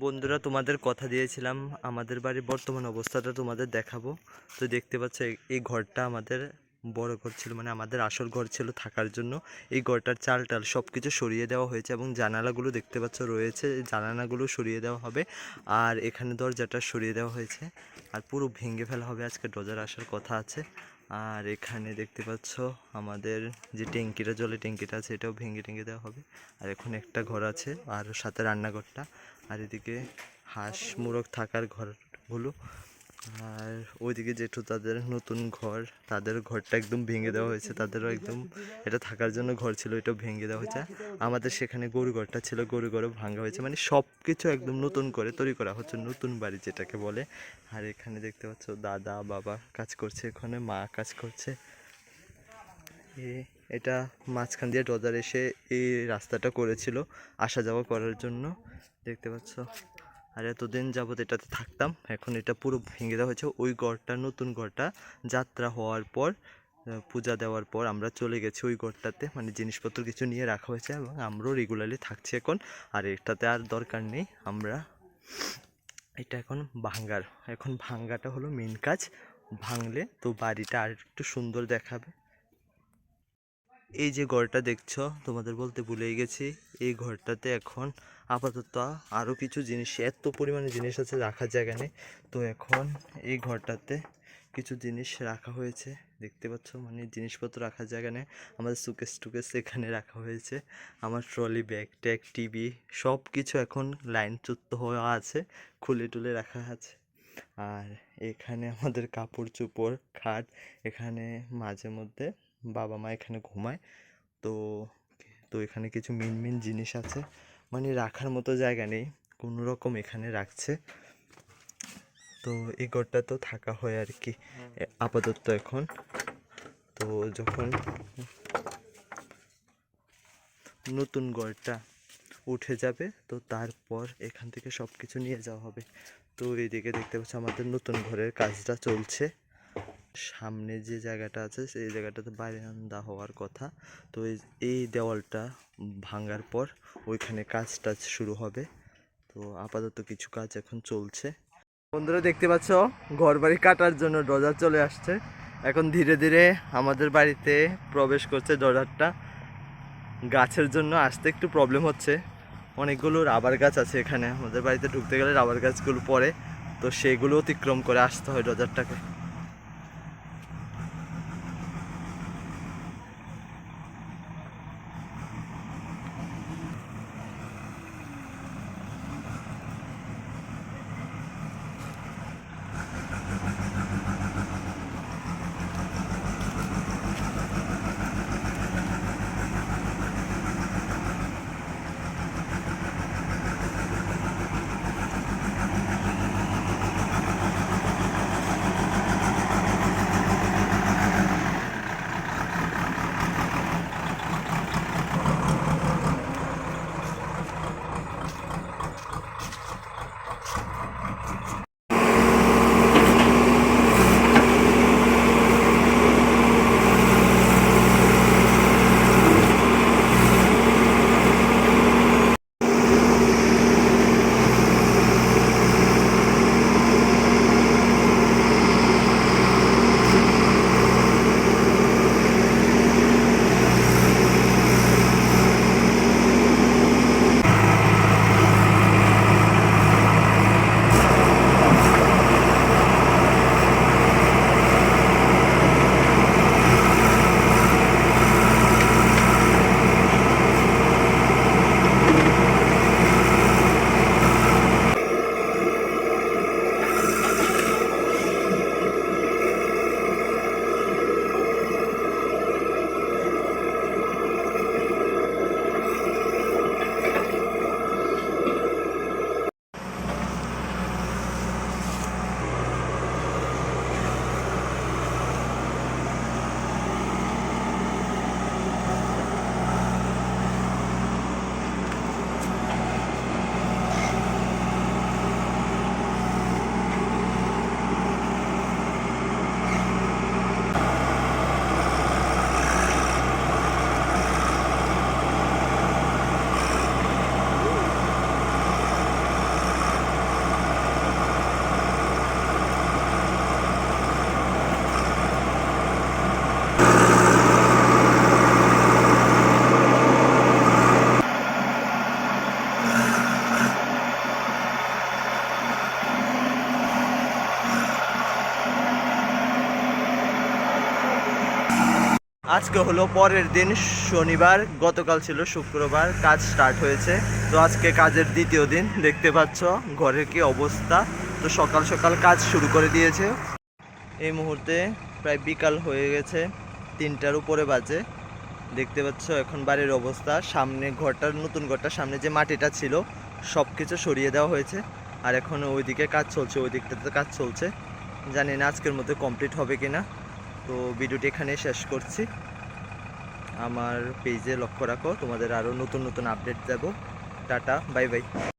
বন্ধুরা, তোমাদের কথা দিয়েছিলাম, আমাদের বাড়ির বর্তমান অবস্থাটা তোমাদের দেখাবো। তো দেখতে পাচ্ছ, এই- ঘরটা আমাদের বড় ঘর ছিল মানে আমাদের আসল ঘর ছিল থাকার জন্য। এই ঘরটার চাল টাল সব কিছু সরিয়ে দেওয়া হয়েছে এবং জানালাগুলো দেখতে পাচ্ছ রয়েছে, জানালাগুলো সরিয়ে দেওয়া হবে আর এখানে দরজাটা সরিয়ে দেওয়া হয়েছে আর পুরো ভেঙে ফেলা হবে। আজকে ডজার আসার কথা আছে। আর এখানে দেখতে পাচ্ছ আমাদের যে ট্যাঙ্কিটা, জলের ট্যাঙ্কিটা আছে, এটাও ভেঙে টেঙ্গে দেওয়া হবে। আর এখন একটা ঘর আছে, আর সাথে রান্নাঘরটা। আর এদিকে হাঁস মুরগ থাকার ঘরগুলো আর ওইদিকে যেটু তাদের নতুন ঘর, তাদের ঘরটা একদম ভেঙে দেওয়া হয়েছে, তাদেরও একদম এটা থাকার জন্য ঘর ছিল, এটাও ভেঙে দেওয়া হয়েছে। আমাদের সেখানে গরু ঘরটা ছিল, গরু ঘরও ভাঙা হয়েছে মানে সব কিছু একদম নতুন করে তৈরি করা হচ্ছে, নতুন বাড়ি যেটাকে বলে। আর এখানে দেখতে পাচ্ছ, দাদা, বাবা কাজ করছে এখানে, মা কাজ করছে। এটা মাঝখান দিয়ে ডজার এসে এই রাস্তাটা করেছিল, আসা যাওয়া করার জন্য। দেখতে পাচ্ছ আর এতদিন যাবত এটাতে থাকতাম, এখন এটা পুরো ভেঙে দেওয়া হয়েছে। ওই ঘরটা, নতুন ঘরটা, যাত্রা হওয়ার পর পূজা দেওয়ার পর আমরা চলে গেছি ওই ঘরটাতে। মানে জিনিসপত্র কিছু নিয়ে রাখা হয়েছে এবং আমরাও রেগুলারলি থাকছি এখন। আর এটাতে আর দরকার নেই, আমরা এটা এখন ভাঙ্গার। এখন ভাঙ্গাটা হলো মেন কাজ। ভাঙলে তো বাড়িটা আর একটু সুন্দর দেখাবে। এই যে ঘরটা দেখছ, তোমাদের বলতে ভুলেই গেছি, এই ঘরটাতে এখন আপাতত আরও কিছু জিনিস, এত পরিমাণে জিনিস আছে রাখার জায়গা নেই। তো এখন এই ঘরটাতে কিছু জিনিস রাখা হয়েছে। দেখতে পাচ্ছ মানে জিনিসপত্র রাখার জায়গা নেই। আমাদের সুকেস টুকেস এখানে রাখা হয়েছে। আমার ট্রলি ব্যাগ ট্যাগ টিভি সব কিছু এখন লাইন লাইনচ্যুত হওয়া আছে, খুলে টুলে রাখা আছে। আর এখানে আমাদের কাপড় চোপড়, খাট, এখানে মাঝে মধ্যে বাবা মা এখানে ঘুমায়। তো তো এখানে কিছু মেন মেন জিনিস আছে। মানে রাখার মতো জায়গা নেই, কোনো রকম এখানে রাখছে। তো এই ঘরটা তো থাকা হয় আর কি আপাতত এখন। তো যখন নতুন ঘরটা উঠে যাবে, তো তারপর এখান থেকে সব কিছু নিয়ে যাওয়া হবে। তো এইদিকে দেখতে পাচ্ছ আমাদের নতুন ঘরের কাজটা চলছে। সামনে যে জায়গাটা আছে, সেই জায়গাটাতে বারান্দা হওয়ার কথা। তো এই দেওয়ালটা ভাঙার পর ওইখানে কাজ টাজ শুরু হবে। তো আপাতত কিছু কাজ এখন চলছে। বন্ধুরা, দেখতে পাচ্ছ? ঘর বাড়ি কাটার জন্য ডজার চলে আসছে। এখন ধীরে ধীরে আমাদের বাড়িতে প্রবেশ করছে ডজারটা গাছের জন্য আসতে একটু প্রবলেম হচ্ছে। অনেকগুলো রাবার গাছ আছে এখানে। আমাদের বাড়িতে ঢুকতে গেলে রাবার গাছগুলো পড়ে। তো সেগুলো অতিক্রম করে আসতে হয় ডজারটাকে আজকে হলো পরের দিন, শনিবার, গতকাল ছিল শুক্রবার, কাজ স্টার্ট হয়েছে। তো আজকে কাজের দ্বিতীয় দিন, দেখতে পাচ্ছ ঘরের কি অবস্থা। তো সকাল সকাল কাজ শুরু করে দিয়েছে। এই মুহূর্তে প্রায় বিকাল হয়ে গেছে, তিনটার উপরে বাজে। দেখতে পাচ্ছ এখন বাড়ির অবস্থা। সামনে ঘরটার, নতুন ঘরটার সামনে যে মাটিটা ছিল সব কিছু সরিয়ে দেওয়া হয়েছে। আর এখন ওইদিকে কাজ চলছে ওই দিকটাতে কাজ চলছে। জানি না আজকের মধ্যে কমপ্লিট হবে কিনা। তো ভিডিওটি এখানে শেষ করছি। আমার পেজে লক্ষ্য রাখো, তোমাদের আরও নতুন নতুন আপডেট দেবো। Tata bye by